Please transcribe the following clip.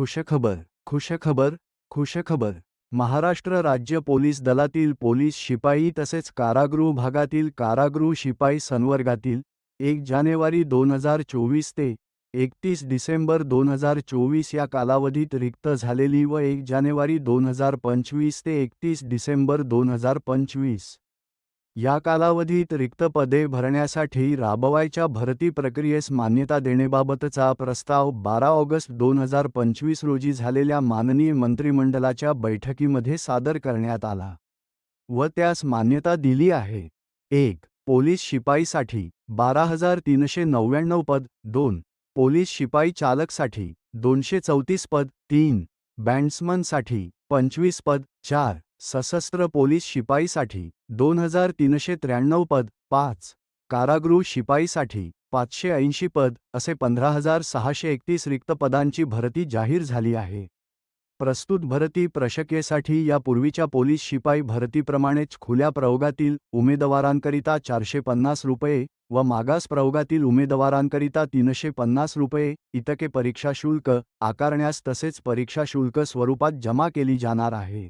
खुशखबर खुशखबर खुशखबर. महाराष्ट्र राज्य पोलीस दलातील पोलीस शिपाई तसेच कारागृह भागातील कारागृह शिपाई संवर्गातील एक जानेवारी दोन हजार चोवीस ते एकतीस डिसेंबर दोन हजार चोवीस या कालावधीत रिक्त झालेली व एक जानेवारी दोन हजार पंचवीस ते एकतीस डिसेंबर दोन हजार पंचवीस. या कालावधीत रिक्त पदे भरण्यासाठी राबवायच्या भरती प्रक्रियेस मान्यता देण्याबाबतचा प्रस्ताव बारा ऑगस्ट दोन हजार पंचवीस रोजी झालेल्या माननीय मंत्रिमंडळाच्या बैठकीमध्ये सादर करण्यात आला व त्यास मान्यता दिली आहे. एक पोलीस शिपाईसाठी बारा हजार तीनशे नव्याण्णव पद. दोन पोलीस शिपाई चालकसाठी दोनशे चौतीस पद. तीन बँड्समनसाठी पंचवीस पद. चार सशस्त्र पोलीस शिपाईसाठी दोन हजार तीनशे त्र्याण्णव पद पाच. कारागृह शिपाईसाठी पाचशे ऐंशी पद असे पंधरा हजार सहाशे एकतीस रिक्त पदांची भरती जाहीर झाली आहे. प्रस्तुत भरती प्रशक्येसाठी यापूर्वीच्या पोलीस शिपाई भरतीप्रमाणेच खुल्या प्रयोगातील उमेदवारांकरिता चारशे पन्नास रुपये व मागास प्रयोगातील उमेदवारांकरिता तीनशे पन्नास रुपये इतके परीक्षा शुल्क आकारण्यास तसेच परीक्षा शुल्क स्वरूपात जमा केली जाणार आहे.